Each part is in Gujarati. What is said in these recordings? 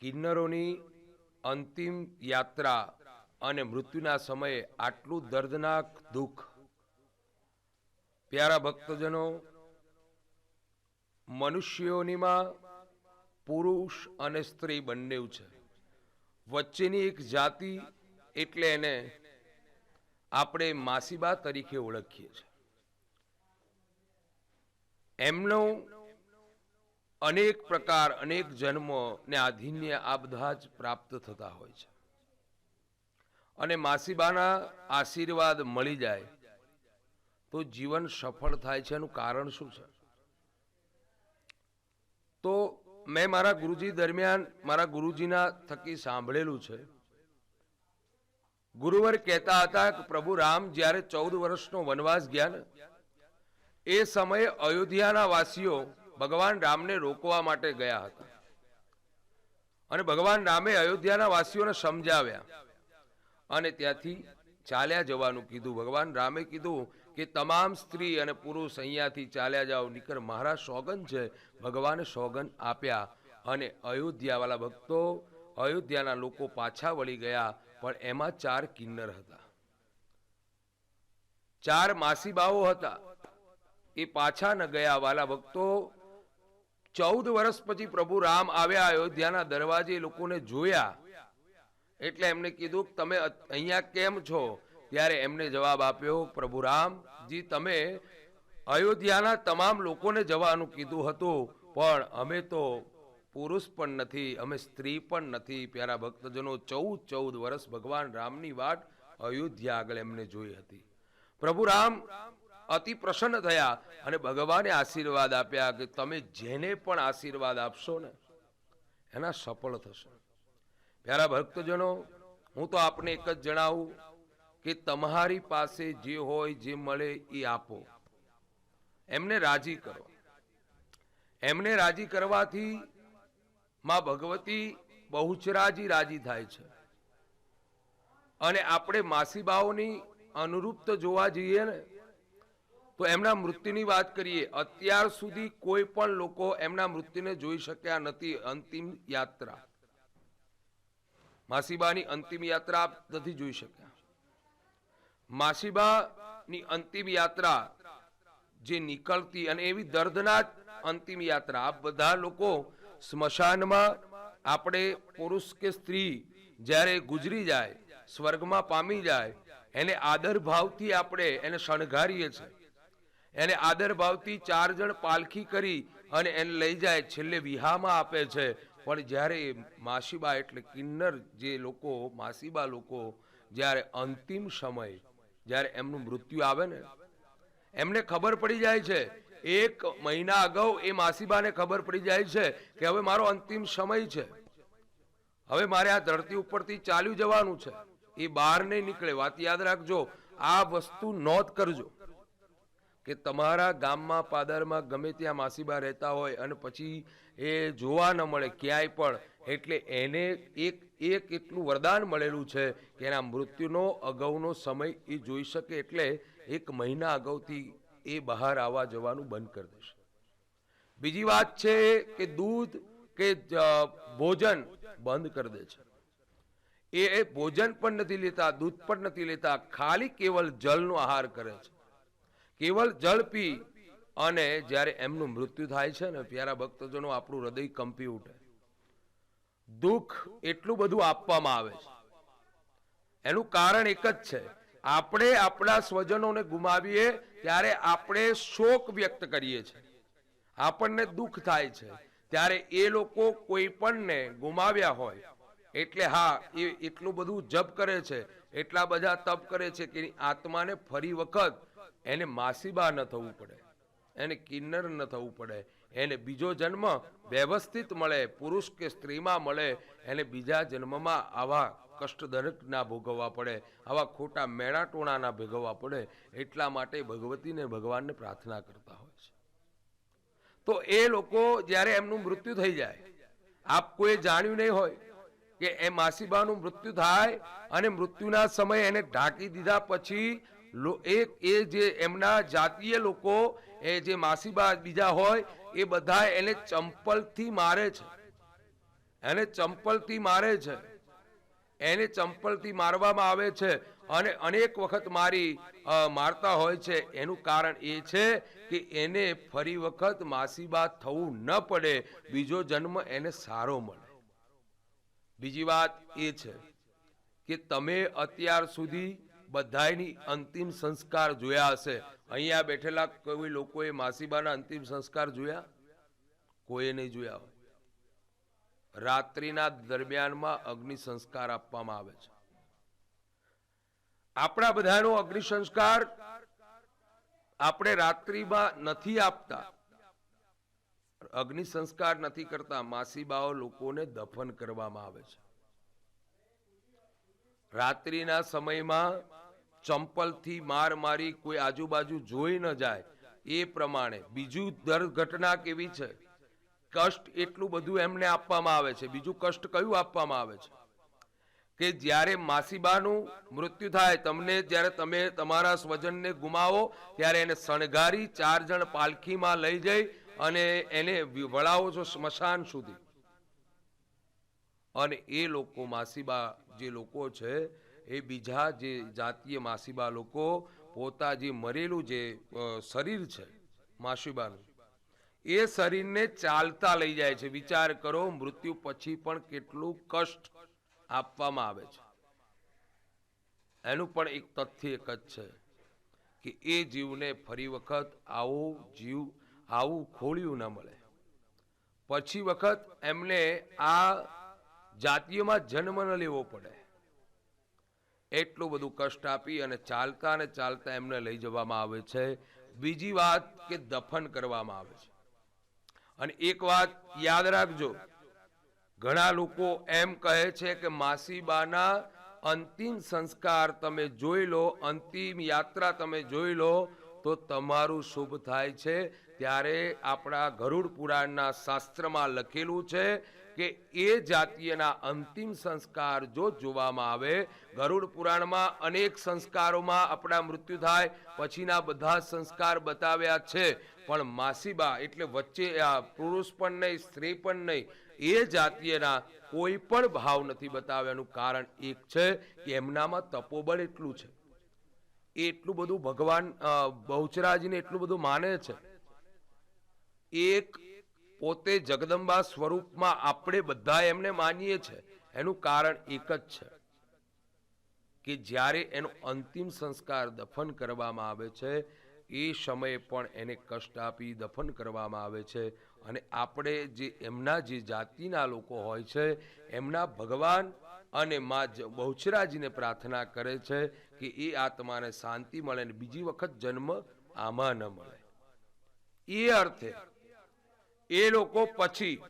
કિન્નરોની અંતિમ યાત્રા અને મૃત્યુના સમયે આટલું દર્દનાક દુઃખ. પ્યારા ભક્તજનો, મનુષ્યોનીમાં પુરુષ અને સ્ત્રી બંને છે. વચ્ચેની એક જાતિ એટલે એને આપણે માસીબા તરીકે ઓળખીએ છીએ. એમનો અનેક પ્રકાર, અનેક જન્મો ને આધીન્ય આ બધા જ પ્રાપ્ત થતા હોય છે. અને માસીબાના આશીર્વાદ મળી જાય તો જીવન સફળ થાય છે એનું કારણ શું છે? તો મેં મારા ગુરુજી દરમિયાન મારા ગુરુજીના થકી સાંભળેલું છે. ગુરુવર કહેતા હતા કે, પ્રભુ રામ, જ્યારે ચૌદ વર્ષનો વનવાસ ગયા ને, એ સમયે અયોધ્યાના વાસીઓ ભગવાન રામને રોકવા માટે ગયા હતા. અને ભગવાન રામે અયોધ્યાના વાસીઓને સમજાવ્યા. અને ત્યાંથી ચાલ્યા જવાનું કીધું. ભગવાન રામે કીધું કે તમામ સ્ત્રી અને પુરુષ અહીંયાથી ચાલ્યા જાઓ. નીકળ મારા સોગન છે. ભગવાને સોગન આપ્યા અને અયોધ્યાવાળા ભક્તો અયોધ્યાના લોકો પાછા વળી ગયા, પણ એમાં ચાર કિન્નર હતા. ચાર માસીબાઓ હતા. એ પાછા ન ગયા વાલા ભક્તો ચૌદ વર્ષ પછી પ્રભુ રામ આવ્યા અયોધ્યાના દરવાજે લોકોને જોયા. એટલે એમને કીધું, તમે અહીંયા કેમ છો? ત્યારે એમને જવાબ આપ્યો, પ્રભુ રામજી તમે અયોધ્યાના તમામ લોકોને જવાનું કીધું હતું, પણ અમે તો પુરુષ પણ નથી, અમે સ્ત્રી પણ નથી. પ્યારા ભક્તજનો, ચૌદ ચૌદ વર્ષ ભગવાન રામની વાટ અયોધ્યા આગળ એમને જોઈ હતી. પ્રભુ રામ અતિ પ્રસન્ન થયા અને ભગવાને આશીર્વાદ આપ્યા કે તમે જેને પણ આશીર્વાદ આપશો ને, એના સફળ થશે. પ્યારા ભક્તજનો, હું તો આપને એક જ જણાવું કે તમારી પાસે જે હોય, જે મળે એ આપો. એમને રાજી કરો. એમને રાજી કરવાથી માં ભગવતી બહુચરાજી રાજી થાય છે. અને આપણે માસીબાઓની અનુરૂપ તો જોવા જઈએ ને તો એમના મૃત્યુની વાત કરીએ, અત્યાર સુધી કોઈ પણ લોકો એમના મૃત્યુને જોઈ શક્યા નથી. અંતિમ યાત્રા. માસીબાની અંતિમ યાત્રા આપ નથી જોઈ શક્યા. માસીબાની અંતિમ યાત્રા જે નીકળતી અને એવી દર્દનાક અંતિમ યાત્રા, આપ બધા લોકો સ્મશાનમાં આપણે પુરુષ કે સ્ત્રી જ્યારે ગુજરી જાય, સ્વર્ગમાં પામી જાય, એને આદર ભાવથી આપણે એને શણગારીએ છીએ. એને આદર ભાવથી ચાર જણ પાલખી કરી અને એને લઈ જાય, છેલ્લે વિહામાં આપે છે. પણ જ્યારે માસીબા એટલે કિન્નર જે લોકો, માસીબા લોકો, જ્યારે અંતિમ સમય, જ્યારે એમનું મૃત્યુ આવે ને, એમને ખબર પડી જાય છે. એક મહિના અગાઉ એ માસીબાને ખબર પડી જાય છે કે હવે મારો અંતિમ સમય છે. હવે મારે આ ધરતી ઉપરથી ચાલ્યું જવાનું છે. એ બહાર નહીં નીકળે. વાત યાદ રાખજો, આ વસ્તુ નોંધ કરજો. કે તમારા ગામમાં પાદરમાં ગમે ત્યાં માસીબા રહેતા હોય અને પછી એ જોવા ન મળે ક્યાંય પણ, એટલે એને એક એક એટલું વરદાન મળેલું છે કે એના મૃત્યુનો અગાઉનો સમય એ જોઈ શકે એટલે એક મહિના અગાઉથી એ બહાર આવવા જવાનું બંધ કરી દેશે. બીજી વાત છે કે દૂધ કે ભોજન બંધ કરી દે છે. એ ભોજન પણ નથી લેતા, દૂધ પણ નથી લેતા, ખાલી કેવલ જલનો આહાર કરે છે. કેવલ જળ પી અને જ્યારે એમનું મૃત્યુ થાય છે ને, પ્યારા ભક્તજનો આપણું હૃદય કંપી ઉઠે. દુઃખ એટલું બધું આપવામાં આવે છે. એનું કારણ એક જ છે. આપણે આપણા સ્વજનોને ગુમાવીએ ત્યારે આપણે શોક વ્યક્ત કરીએ છીએ. આપણને દુઃખ થાય છે. ત્યારે એ લોકો કોઈ પણને ગુમાવ્યા હોય. એટલે હા, એ એટલું બધું જપ કરે છે. એટલા બધા તપ કરે છે કે આત્માને ફરી વખત એને માસીબા ન થવું પડે, એને કિન્નર ન થવું પડે, એને બીજો જન્મ વ્યવસ્થિત મળે, પુરુષ કે સ્ત્રીમાં મળે, એને બીજા જન્મમાં આવા કષ્ટદરક ના ભોગવવા પડે, આવા ખોટા મેણાટોણા ના ભોગવવા પડે, એટલા માટે ભગવતીને ભગવાનને પ્રાર્થના કરતા હોય છે. તો એ લોકો જ્યારે એમનું મૃત્યુ થઈ જાય, આપ કોઈ જાણ્યું નહીં હોય કે એ માસીબાનું મૃત્યુ થાય અને મૃત્યુના સમયે એને ઢાંકી દીધા પછી એક એ જે એમના જાતીય લોકો, એ જે માસીબા બીજા હોય, એ બધા એને ચંપલથી મારે છે. એને ચંપલથી મારે છે. એને ચંપલથી મારવામાં આવે છે અને અનેક વખત મારી મારતા હોય છે. એનું કારણ એ છે કે એને ફરી વખત માસીબા થવું ન પડે. બીજો જન્મ એને સારો મળે. બીજી વાત એ છે કે તમે અત્યાર સુધી બધાયની અંતિમ સંસ્કાર જોયા હશે. અહીંયા બેઠેલા કોઈ લોકોએ માસીબાના અંતિમ સંસ્કાર જોયા? કોઈએ નહીં જોયા હોય. રાત્રિના દરમિયાનમાં અગ્નિ સંસ્કાર આપવામાં આવે છે. આપણા બધાનો અગ્નિ સંસ્કાર આપણે રાત્રિમાં નથી આપતા. અગ્નિ સંસ્કાર નથી કરતા. માસીબાઓ લોકોને દફન કરવામાં આવે છે. રાત્રિના સમયમાં ચંપલથી માર મારી કોઈ આજુબાજુ જોઈ ન જાય, એ પ્રમાણે. બીજું દર ઘટના કેવી છે? કષ્ટ એટલું બધું એમને આપવામાં આવે છે. બીજું કષ્ટ કયું આપવામાં આવે છે? કે જ્યારે માસીબાનું મૃત્યુ થાય, તમને જ્યારે તમે તમારા સ્વજનને ગુમાવો, ત્યારે એને શણગારી ચાર જણ પાલખીમાં લઈ જઈ અને એને વળાવો છો સ્મશાન સુધી. અને એ લોકો માસીબા જે લોકો છે એ બીજા જે જાતીય માસીબા લોકો પોતા જે મરેલું જે શરીર છે, માસીબાનું, એ શરીરને ચાલતા લઈ જાય છે. વિચાર કરો, મૃત્યુ પછી પણ કેટલું કષ્ટ આપવામાં આવે છે. એનું પણ એક તથ્ય એક જ છે કે એ જીવને ફરી વખત આવો જીવ, આવું ખોળ્યું ન મળે. પછી વખત એમને આ જાતિઓમાં જન્મ ન લેવો પડે. એટલું બધું કષ્ટ આપી અને ચાલતા ને ચાલતા એમને લઈ જવામાં આવે છે. બીજી વાત કે દફન કરવામાં આવે છે. અને એક વાત યાદ રાખજો, ઘણા લોકો એમ કહે છે કે માસીબાના અંતિમ સંસ્કાર તમે જોઈ લો, અંતિમ યાત્રા તમે જોઈ લો, તો તમારું શુભ થાય છે. ત્યારે આપણા ગરુડ પુરાણના શાસ્ત્રમાં લખેલું છે કે એ જાતીયના અંતિમ સંસ્કાર જો જોવામાં આવે, ગરુડ પુરાણમાં અનેક સંસ્કારોમાં આપણા મૃત્યુ થાય, પછીના બધા સંસ્કાર બતાવ્યા છે. પણ માસીબા એટલે વચ્ચે આ પુરુષ પણ નહીં, સ્ત્રી પણ નહીં, એ જાતીયના કોઈ પણ ભાવ નથી બતાવ્યાનું કારણ એક છે કે એમનામાં તપોબળ એટલું છે. એ એટલું બધું ભગવાન બહુચરાજીને એટલું બધું માને છે. એક પોતે જગદંબા સ્વરૂપમાં આપણે બધા એમને માનીએ છીએ એનું કારણ એક જ છે કે જ્યારે એનો અંતિમ સંસ્કાર દફન કરવામાં આવે છે, એ સમયે પણ એને કષ્ટ આપી દફન કરવામાં આવે છે. અને આપણે જે એમના જે જાતિના લોકો હોય છે, એમના ભગવાન અને મા બહુચરાજીને પ્રાર્થના કરે છે કે એ આત્માને શાંતિ મળે અને બીજી વખત જન્મ આમાં ન મળે. એ અર્થે એ લોકો પછી,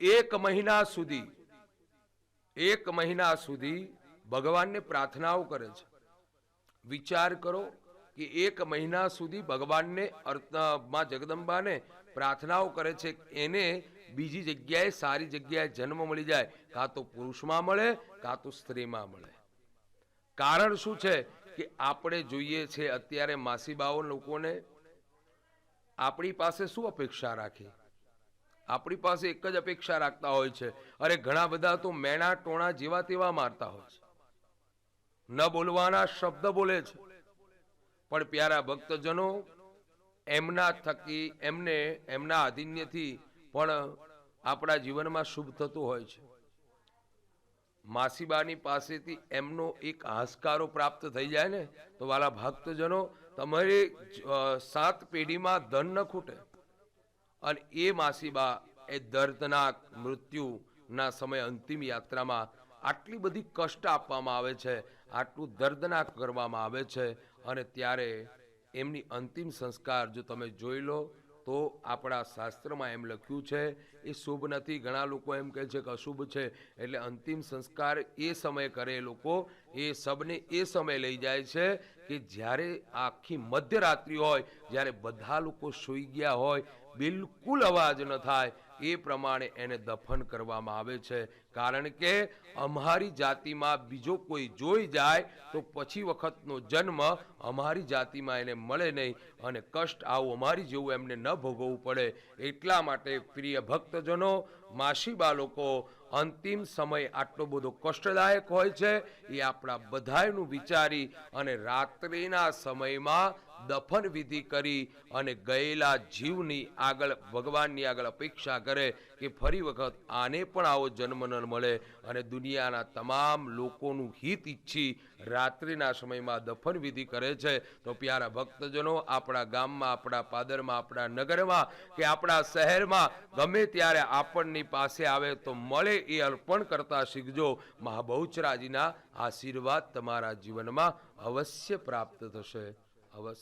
એક મહિના સુધી, એક મહિના સુધી ભગવાનને પ્રાર્થનાઓ કરે છે. વિચાર કરો કે એક મહિના સુધી ભગવાનને અર્થમાં જગદંબાને પ્રાર્થનાઓ કરે છે એને બીજી જગ્યાએ સારી જગ્યાએ જન્મ મળી જાય. કાં તો પુરુષમાં મળે, કાં તો સ્ત્રીમાં મળે. કારણ શું છે કે આપણે જોઈએ છે અત્યારે માસીબાઓ લોકોને આપણી પાસે શું અપેક્ષા રાખી? આપણી પાસે એક જ અપેક્ષા રાખતા હોય છે. અરે, ઘણા બધા તો મેણા ટોણા જેવા તેવા મારતા હોય છે. ન બોલવાના શબ્દ બોલે છે. પણ પ્યારા ભક્તજનો, એમના થકી, એમને, એમના આધીન્યથી પણ આપણા જીવનમાં શુભ થતું હોય છે. માસીબાની પાસેથી એમનો એક હાસકારો પ્રાપ્ત થઈ જાય ને, તો વાલા ભક્તજનો તમારી સાત પેઢીમાં ધન ન ખૂટે. અને એ માસીબા, એ દર્દનાક મૃત્યુના સમય અંતિમ યાત્રામાં આટલી બધી કષ્ટ આપવામાં આવે છે, આટલું દર્દનાક કરવામાં આવે છે, અને ત્યારે એમની અંતિમ સંસ્કાર જો તમે જોઈ લો તો આપણા શાસ્ત્રમાં એમ લખ્યું છે, એ શુભ નથી. ઘણા લોકો એમ કહે છે કે અશુભ છે. એટલે અંતિમ સંસ્કાર એ સમયે કરે એ લોકો. એ સબને એ સમય લઈ જાય છે કે જ્યારે આખી મધ્યરાત્રિ હોય, જ્યારે બધા લોકો સૂઈ ગયા હોય, બિલકુલ અવાજ ન થાય એ પ્રમાણે એને દફન કરવામાં આવે છે. કારણ કે અમારી જાતિમાં બીજો કોઈ જોઈ જાય તો પછી વખતનો જન્મ અમારી જાતિમાં એને મળે નહીં અને કષ્ટ આવું અમારી જેવું એમને ન ભોગવવું પડે. એટલા માટે પ્રિય ભક્તજનો, માસી બાળકો, અંતિમ સમય આટલો બધો કષ્ટદાયક હોય છે એ આપણા બધાયનું વિચારી અને રાત્રિના સમયમાં દફન વિધિ કરી અને ગયેલા જીવની આગળ, ભગવાનની આગળ અપેક્ષા કરે કે ફરી વખત આને પણ આવો જન્મ ન મળે અને દુનિયાના તમામ લોકોનું હિત ઈચ્છી રાત્રિના સમયમાં દફન વિધિ કરે છે. તો પ્યારા ભક્તજનો, આપણા ગામમાં, આપણા પાદરમાં, આપણા નગરમાં કે આપણા શહેરમાં ગમે ત્યારે આપણની પાસે આવે તો મળે એ અર્પણ કરતા શીખજો. મહાબહુચરાજીના આશીર્વાદ તમારા જીવનમાં અવશ્ય પ્રાપ્ત થશે. અવશ્ય